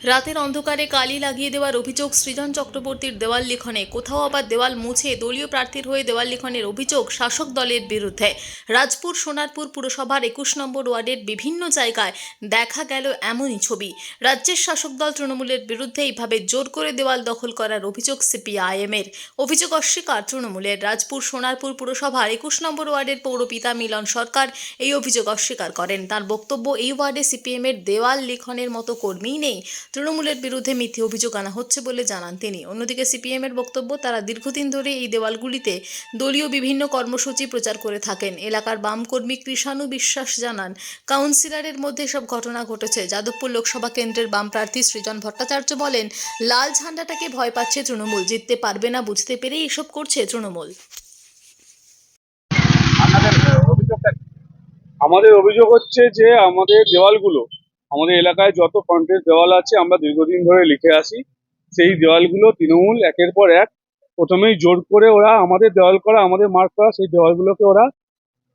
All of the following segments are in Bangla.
রাতের অন্ধকারে কালি লাগিয়ে দেওয়ার অভিযোগ সৃজন চক্রবর্তীর দেওয়াল লিখনে। কোথাও আবার দেওয়াল মুছে দলীয় প্রার্থীর হয়ে দেওয়াল লিখনের অভিযোগ শাসক দলের বিরুদ্ধে। রাজপুর সোনারপুর পুরসভার একুশ নম্বর ওয়ার্ডের বিভিন্ন জায়গায় দেখা গেল এমনই ছবি। রাজ্যের শাসক দল তৃণমূলের বিরুদ্ধে এইভাবে জোর করে দেওয়াল দখল করার অভিযোগ সিপিআইএমের। অভিযোগ অস্বীকার তৃণমূলের। রাজপুর সোনারপুর পুরসভার একুশ নম্বর ওয়ার্ডের পৌরপিতা মিলন সরকার এই অভিযোগ অস্বীকার করেন। তার বক্তব্য, এই ওয়ার্ডে সিপিএমের দেওয়াল লিখনের মতো কর্মীই নেই। তৃণমূলের বিরুদ্ধে মিথ্যে অভিযোগ আনা হচ্ছে বলে জানান তিনি। অন্যদিকে সিপিএমের বক্তব্য, তারা দীর্ঘদিন ধরে এই দেওয়ালগুলিতে দলীয় বিভিন্ন কর্মসূচি প্রচার করে থাকেন। এলাকার বাম কর্মী কৃষাণু বিশ্বাস জানান, কাউন্সিলরের মধ্যে সব ঘটনা ঘটেছে। যাদবপুর লোকসভা কেন্দ্রের বাম প্রার্থী সৃজন ভট্টাচার্য বলেন, লাল ঝান্ডাটাকে ভয় পাচ্ছে তৃণমূল, জিততে পারবে না, বুঝতে পেরেই এসব করছে তৃণমূল? আমাদের অভিযোগ হচ্ছে যে আমাদের দেওয়ালগুলো আমাদের এলাকায় যত কন্টেস্ট দেওয়াল আছে, আমরা দীর্ঘদিন ধরে লিখে আসি। সেই দেওয়ালগুলো তৃণমূল একের পর এক। প্রথমেই জোর করে ওরা আমাদের দেওয়াল করা, আমাদের মার্ক করা, সেই দেওয়ালগুলোকে ওরা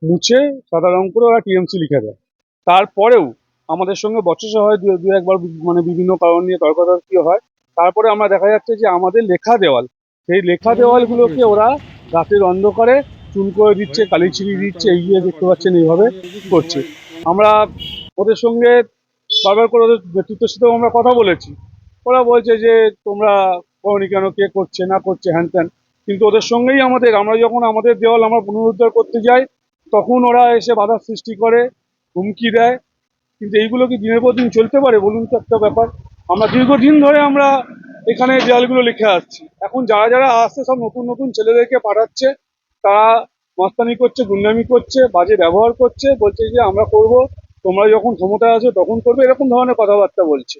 মুছে সাদা রং করে ওরা টিএমসি লিখে দেয়। তারপরেও আমাদের সঙ্গে বচসা হয়, দু একবার মানে বিভিন্ন কারণ নিয়ে তর্কাতর্কি হয়। তারপরে আমরা দেখা যাচ্ছে যে আমাদের লেখা দেওয়াল, সেই লেখা দেওয়ালগুলোকে ওরা রাতের অন্ধকারে চুন করে দিচ্ছে, কালি ছিড়িয়ে দিচ্ছে এই যে দেখতে পাচ্ছেন এইভাবে করছে। আমরা ওদের সঙ্গে বারবার করে ওদের নেতৃত্বের সাথেও আমরা কথা বলেছি। ওরা বলছে যে, তোমরা করনি কেন? কে করছে? না করছে? হ্যান ত্যান। কিন্তু ওদের সঙ্গেই আমাদের, আমরা যখন আমাদের দেওয়াল আমরা পুনরুদ্ধার করতে যাই, তখন ওরা এসে বাধা সৃষ্টি করে, হুমকি দেয়। কিন্তু এইগুলো কি দিনের পর দিন চলতে পারে? বলুন তো একটা ব্যাপার। আমরা দীর্ঘদিন ধরে আমরা এখানে দেওয়ালগুলো লিখে আসছি। এখন যারা যারা আসছে সব নতুন নতুন ছেলেদেরকে পাঠাচ্ছে। তারা মস্তানি করছে, গুন্ডামি করছে, বাজে ব্যবহার করছে। বলছে যে, আমরা করব তোমরা যখন ক্ষমতায় আছো তখন করবে এরকম ধরনের কথাবার্তা বলছে।